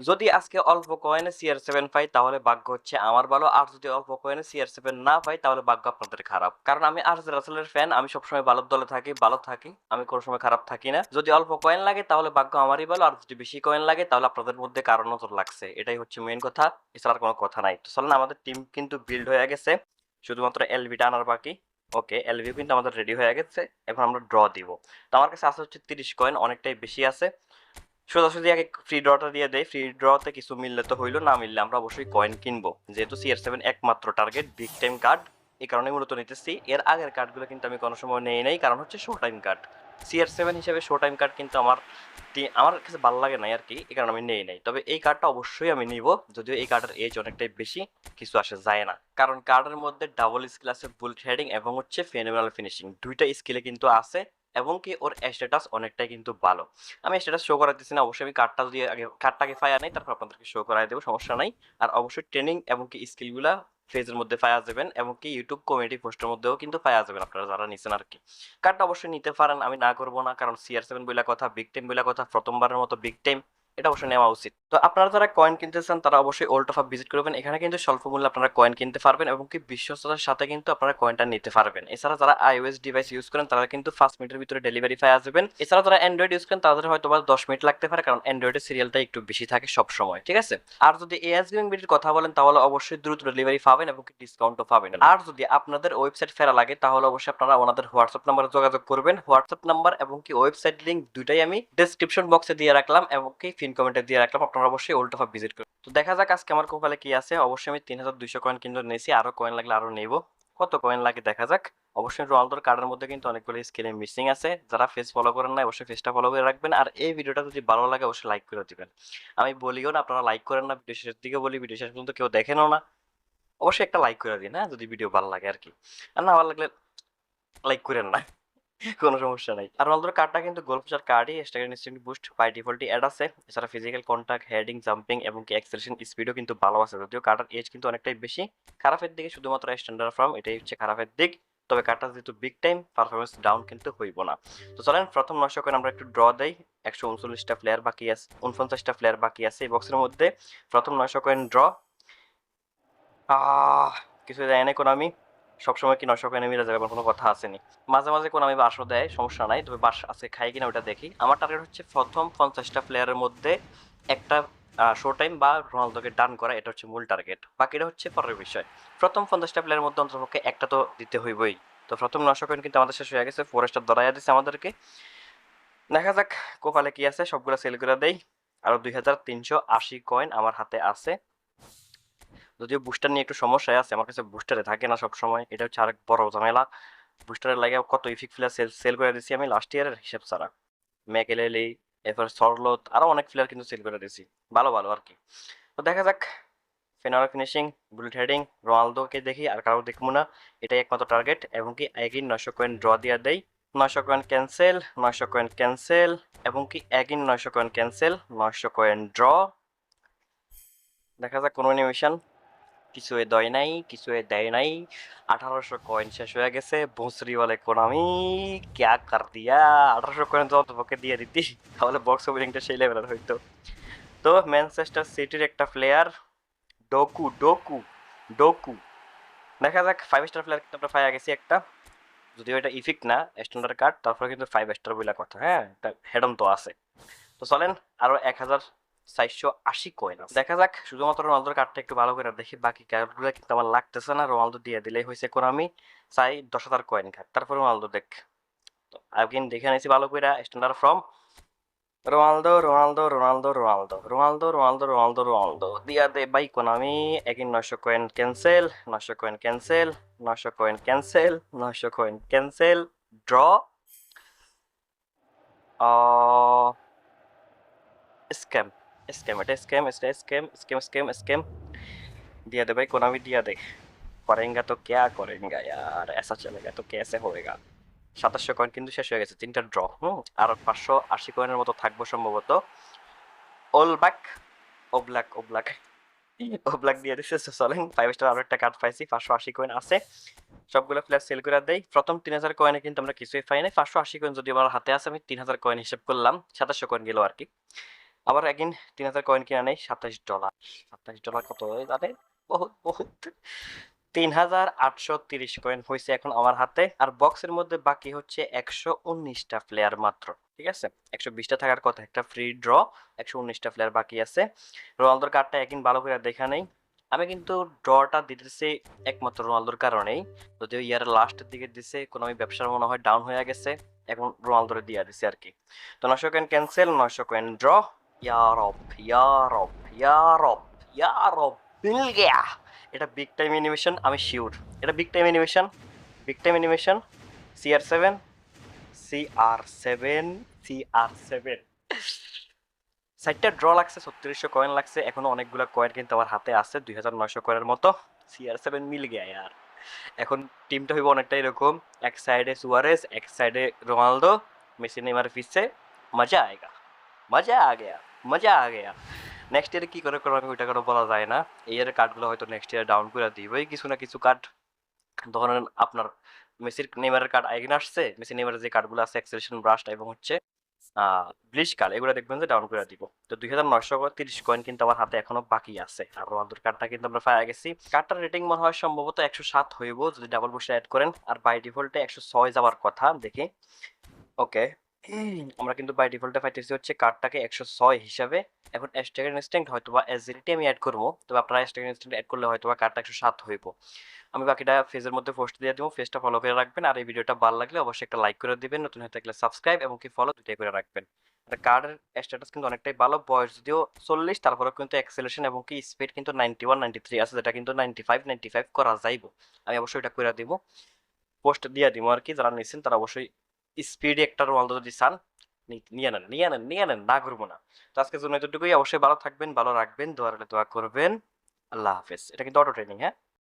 যদি আজকে অল্প কয়েনে সিআর সেভেন পাই, তাহলে ভাগ্য হচ্ছে আমার ভালো। আর যদি অল্প কয়েনে সিআর সেভেন না পাই, তাহলে ভাগ্য আপনাদের খারাপ। কারণ আমি আর রাসেলের ফ্যান আমি সবসময় ভালোর দলে থাকি, ভালো থাকি। আমি কোনো সময় খারাপ থাকি না। যদি অল্প কয়েন লাগে, তাহলে ভাগ্য আমারই ভালো। আর যদি বেশি কয়েন লাগে, তাহলে আপনাদের মধ্যে কারণ নজর লাগছে। এটাই হচ্ছে মেন কথা। এছাড়া কোনো কথা নাই। তো চলেন, আমাদের টিম কিন্তু বিল্ড হয়ে গেছে। শুধুমাত্র এলবিটা আনার বাকি। ওকে এলভিও কিন্তু আমাদের রেডি হয়ে গেছে। এখন আমরা ড্র দিব। তো আমার কাছে আছে হচ্ছে তিরিশ কয়েন অনেকটাই বেশি আছে। সোজাসুজি আগে ফ্রি ড্রটা দিয়ে দেয়। ফ্রি ড্রতে কিছু মিললে তো হইল, না মিললে আমরা অবশ্যই কয়েন কিনবো। যেহেতু সিআর সেভেন একমাত্র টার্গেট বিগ টাইম কার্ড এই কারণে মূলত নিতেছি। এর আগের কার্ডগুলো কিন্তু আমি কোনো সময় নেই নাই, কারণ হচ্ছে show time card CR seven হিসেবে শো টাইম কার্ড কিন্তু আমার আমার কাছে ভালো লাগে না আর কি এই কারণে আমি নেই নাই। তবে এই কার্ডটা অবশ্যই আমি নিব, যদিও এই কার্ডের এজ অনেকটাই বেশি, কিছু আসে যায় না। কারণ কার্ডের মধ্যে ডাবল স্কিল আছে বুল হেডিং এবং হচ্ছে ফেনোমেনাল ফিনিশিং দুইটা স্কিলে কিন্তু আছে এবং কি ওর স্ট্যাটাস অনেকটাই কিন্তু ভালো। আমি স্ট্যাটাস শো করাতেছি না, অবশ্যই আমি কার্ডটা যদি আগে কার্ডটাকে ফায়া নেই, তারপর আপনাদেরকে শো করাই দেবো, সমস্যা নাই। আর অবশ্যই ট্রেনিং এবং কি স্কিলগুলা ফেজের মধ্যে পাওয়া যাবেন এবং কি ইউটিউব কমিউনিটি পোস্টের মধ্যেও কিন্তু পাওয়া যাবেন আপনারা যারা নিছেন আর কি কার্ডটা অবশ্যই নিতে পারেন, আমি না করব না, কারণ সিআর সেভেন বলে কথা বিগ টাইম বলে কথা, প্রথমবারের মতো বিগ টাইম এটা অবশ্যই নেওয়া উচিত। তো আপনারা যারা কয়েন কিনতে চান, তারা অবশ্যই ওল্ড অফ ভিজিট করবেন এখানে কিন্তু স্বল্প মূল্যে আপনারা কয়েন কিনতে পারবেন এবং কি বিশ্বস্ততার সাথে কিন্তু আপনারা কয়েনটা নিতে পারবেন। এছাড়া যারা আইওএস ডিভাইস ইউজ করেন, তারা কিন্তু ফার্স্ট মিনিটের ভিতরে ডেলিভারি পাওয়া যাবেন এছাড়া যারা অ্যান্ড্রয়েড ইউজ করেন, তাদের হয়তো বা দশ মিনিট লাগতে পারে, কারণ অ্যান্ড্রয়েডের সিরিয়ালটা একটু বেশি থাকে সব সময় ঠিক আছে? আর যদি এএস গেমিং বিটির কথা বলেন, তাহলে অবশ্যই দ্রুত ডেলিভারি পাবেন এবং কি ডিসকাউন্টও পাবেন। আর যদি আপনাদের ওয়েবসাইট ফেরা লাগে, তাহলে অবশ্যই আপনারা ওনাদের হোয়াটসঅ্যাপ নাম্বারে যোগাযোগ করবেন। হোয়াটসঅ্যাপ নাম্বার এবং কি ওয়েবসাইট লিঙ্ক দুটাই আমি ডেসক্রিপশন বক্সে দিয়ে রাখলাম এবং কি ফিন কমেন্টে দিয়ে রাখলাম। আপনারা অবশ্যই ওল্ড অফ ভিজিট করুন। তো দেখা যাক আজকে আমার কোপালে কি আছে। অবশ্যই আমি তিন হাজার দুইশো কয়েন কিন্তু নিয়েছি, আরও কয়েন লাগলে আরও নেব কত কয়েন লাগে দেখা যাক। অবশ্যই রোনালদোর কার্ডের মধ্যে কিন্তু অনেকগুলো স্কিলে মিসিং আছে। যারা ফেস ফলো করেন না অবশ্যই ফেসটা ফলো করে রাখবেন। আর এই ভিডিওটা যদি ভালো লাগে, অবশ্যই লাইক করে দিবেন। আমি বলিও না, আপনারা লাইক করেন না, ভিডিও শেষের দিকে বলি, ভিডিও শেষ পর্যন্ত কেউ দেখেনও না। অবশ্যই একটা লাইক করে দিন হ্যাঁ যদি ভিডিও ভালো লাগে আর কি। আর না ভালো লাগলে লাইক করেন না। কোনো সমস্যা নাই। আর রোনালদোর কার্ডটা কিন্তু গোল ফিচার কার্ডই স্ট্যাগের ইনস্ট্যান্ট বুস্ট বাই ডিফল্টই অ্যাড আছে। এছাড়া ফিজিক্যাল কন্ট্যাক্ট হেডিং জাম্পিং এবং কি অ্যাক্সেলেশন স্পিডও কিন্তু ভালো আছে। যদিও কার্ডের এজ কিন্তু অনেকটাই বেশি। খারাপের দিকে শুধুমাত্র স্ট্যান্ডার্ড ফর্ম এটাই হচ্ছে খারাপের দিক। তবে কার্ডটা যেহেতু বিগ টাইম পারফরমেন্স ডাউন কিন্তু হইব না। তো চলেন, প্রথম নয়শো করে আমরা একটু ড্র দেই। একশো উনচল্লিশটা প্লেয়ার বাকি আছে, উনপঞ্চাশটা প্লেয়ার বাকি আছে এই বক্সের মধ্যে। প্রথম নয়শো কয়েন ড্র কিছু দেয় না কোনো আমি। সবসময় কি নয়শো কয়েনে মিলে যাবে এমন কোনো কথা আসেনি। মাঝে মাঝে কোনো আমি বাসও দেয়, সমস্যা নাই, তবে বাস আছে, খাই কিনা ওটা দেখি। আমার টার্গেট হচ্ছে প্রথম পঞ্চাশটা প্লেয়ারের মধ্যে একটা শো টাইম বা রোনালদোকে ডান করা, এটা হচ্ছে মূল টার্গেট বাকিটা হচ্ছে পরের বিষয়। প্রথম পঞ্চাশটা প্লেয়ারের মধ্যে অন্ততপক্ষে একটা তো দিতে হইবই। তো প্রথম নশো কয়েন কিন্তু আমাদের শেষ হয়ে গেছে ফরেস্টার ধরাইয়া দিচ্ছে আমাদেরকে। দেখা যাক, কোপালে কি আছে, সবগুলো সেল করে দেই। আরও দুই হাজার তিনশো আশি কয়েন আমার হাতে আছে। যদিও বুস্টার নিয়ে একটু সমস্যায় আছে, আমার কাছে বুস্টারে থাকে না সব সময় এটা হচ্ছে আরেক বড় ঝামেলা। বুস্টারের লাগে কত ইফিক ফ্লেয়ার সেল সেল করে দিছি আমি লাস্ট ইয়ারের হিসাব ছাড়া। ম্যাকেলেলি এরপর সরলত আরও অনেক প্লেয়ার কিন্তু সেল করে দিছি। ভালো ভালো আর কি। তো দেখা যাক ফেনার ফিনিশিং বুলেট হেডিং রোনালদোকে দেখি আর কারও দেখব না। এটাই একমাত্র টার্গেট এবং কি একই নয়শো কয়েন ড্র দিয়ে দেয় নয়শো কয়েন ক্যান্সেল নয়শো কয়েন ক্যান্সেল এবং কি একই নয়শো কয়েন ক্যান্সেল নয়শো কয়েন ড্র দেখা যাক কোনো অ্যানিমেশন কিছু এ দেয় নাই কিছু এ দেয় নাই। আঠারোশো কয়েন শেষ হয়ে গেছে, ভোসরি বলে কোনামি ক্যা কার দিয়া? আঠারোশো কয়েন তো অন্তপক্ষে দিয়ে দিতি, তাহলে বক্স ওপেনিংটা সেই লেভেলের হইতো। তো ম্যানচেস্টার সিটির একটা প্লেয়ার ডোকু ডোকু ডোকু দেখা যাক ফাইভ স্টার প্লেয়ার কিন্তু আমরা পাইয়া গেছি একটা। যদিও এটা ইফিক্ট না স্ট্যান্ডার্ড কার্ড তারপরে কিন্তু ফাইভ স্টার বলে কথা হ্যাঁ? হেডন তো আছে। তো চলেন আরও এক হাজার চারশো আশি কয়েন দেখা যাক, শুধুমাত্র রোনালদোর কার্ডটা একটু ভালো করে দেখি, বাকি কার্ডগুলো কিন্তু আমার লাগতেছে না। রোনালদো দিয়ে দিলেই হয়েছে কোন আমি চাই দশ হাজার কয়েন কার্ড তারপর রোনালদো দেখ। তো আগে দেখে নিয়েছি ভালো করে standard from Ronaldo Ronaldo Ronaldo Ronaldo Ronaldo Ronaldo Ronaldo Ronaldo. দিয়া দে, বাই কোন আমি একই নশো কয়েন ক্যান্সেল নশো কয়েন ক্যান্সেল নশো কয়েন ক্যান্সেল নশো coin cancel draw scam scam बेटा scam scam scam scam scam scam दिया दे भाई कोनामी दिया दे करेंगे तो क्या करेंगे यार ऐसा चलेगा तो कैसे होएगा সাতাশশো কয়েন কিন্তু শেষ হয়ে গেছে তিনটা ড্র হুম আর পাঁচশো আশি কয়েনের মতো থাকবো সম্ভবত ওল ব্যাক ও ব্ল্যাক ও ব্ল্যাক ও ব্ল্যাক দিয়ে দিচ্ছে চলেন ফাইভ স্টার আরো একটা কার্ড পাইছি পাঁচশো আশি কয়েন আছে সবগুলো প্লেয়ার সেল করে দেই প্রথম তিন হাজার কয়েনে কিন্তু আমরা কিছুই পাই নাই পাঁচশো আশি কয়েন যদি আমার হাতে আছে আমি তিন হাজার কয়েন হিসেব করলাম সাতাশশো কয়েন গেল আর কি আবার একদিন তিন হাজার কয়েন কিনা নেই, সাতাশ ডলার সাতাশ ডলার কত? হয় জানেন বহুত বহুত। তিন হাজার আটশো তিরিশ কয়েন হয়েছে এখন আমার হাতে, আর বক্সের মধ্যে বাকি হচ্ছে একশো উনিশটা প্লেয়ার মাত্র, ঠিক আছে? একশো বিশটা থাকার কথা, একটা ফ্রি ড্র একশো উনিশটা প্লেয়ার বাকি আছে। রোনালদোর কার্ডটা একদিন ভালো করে দেখা নেই। আমি কিন্তু ড্রটা দিতেছি একমাত্র রোনালদোর কারণেই। যদিও ইয়ারের লাস্টের দিকে দিছে, কোনো আমি ব্যবসার মনে হয় ডাউন হয়ে গেছে। এখন রোনালদোরে দিয়ে দিছে আর কি। তো নশো কয়েন ক্যান্সেল নশো কয়েন ড্র ইয়ারব ইয়ারব ইয়ারব ইয়ারব মিল গেয়া এটা বিগ টাইম অ্যানিমেশন আমি শিওর এটা big time animation big time animation CR seven CR seven CR seven সাইটটা ড্র লাগছে, ছত্রিশশো কয়েন লাগছে, এখনও অনেকগুলো কয়েন কিন্তু আমার হাতে আছে, দুই হাজার নয়শো কয়েনের মতো। সিআর সেভেন মিল গেয়া ইয়ার। এখন টিমটা হইব অনেকটা এরকম, এক সাইডে সুয়ারেস এক সাইডে রোনালদো মেসি নেমার পিছে মজা আয়েগা, মজা আ গেয়া মজা আ গেয়া। নেক্সট ইয়ারে কি করে করব আমি ওইটা করে বলা যায় না। এই ইয়ারের কার্ডগুলো হয়তো নেক্সট ইয়ারে ডাউন করে দিবই। কিছু না কিছু কার্ড ধরেন আপনার মেসির নেমারের কার্ড আইগিন আসছে। মেসি নেমারের যে কার্ডগুলো আছে এক্সেলেশন ব্রাস্ট এবং হচ্ছে ব্লিচ কার্ড এগুলো দেখবেন যে ডাউন করে দিব। তো দুই হাজার নয়শো তিরিশ কয়েন কিন্তু আমার হাতে এখনও বাকি আছে। আর রোনালদোর কার্ডটা কিন্তু আমরা পাই গেছি। কার্ডটার রেটিং মনে হয় সম্ভবত একশো সাত হইব। যদি ডাবল বুস্টার অ্যাড করেন, আর বাই ডিফল্টে একশো ছয় যাওয়ার কথা, দেখি। ওকে আমরা কিন্তু বাই ডিফল্টে পাইতেছি হচ্ছে কার্ডটাকে একশো ছয় হিসাবে। এখন অ্যাস্ট্যাগ ইনস্ট্যান্ট হয়তো বা এসিলিটি আমি অ্যাড করব। তবে আপনারা অ্যাস্ট্যাগ ইনস্ট্যান্ট অ্যাড করলে হয়তো বা কার্ডটা একশো সাত হইব। আমি বাকিটা ফেজের মধ্যে পোস্ট দিয়ে দেবো ফেজটা ফলো করে রাখবেন। আর এই ভিডিওটা ভালো লাগলে অবশ্যই একটা লাইক করে দিবেন, নতুন হয়ে থাকলে সাবস্ক্রাইব এবং কি ফলো দুটাই করে রাখবেন। কার্ডের স্ট্যাটাস কিন্তু অনেকটাই ভালো, বয়স যদিও চল্লিশ তারপরে কিন্তু এক্সেলেশন এবং কি স্পিড কিন্তু নাইনটি ওয়ান নাইনটি থ্রি আছে, যেটা কিন্তু নাইনটি ফাইভ নাইনটি ফাইভ করা যাইব। আমি অবশ্যই এটা করে দিব। পোস্ট দিয়ে দিব আর কি, যারা নিচ্ছেন তারা অবশ্যই স্পিডে একটা রোল যদি চান নিয়ে নেন নিয়ে নেন নিয়ে নেন, না ঘুরবো না। তো আজকে জন্য এতটুকুই। অবশ্যই ভালো থাকবেন, ভালো রাখবেন দোয়ারে দোয়া করবেন। আল্লাহ হাফেজ। এটা কিন্তু অটো ট্রেনিং হ্যাঁ?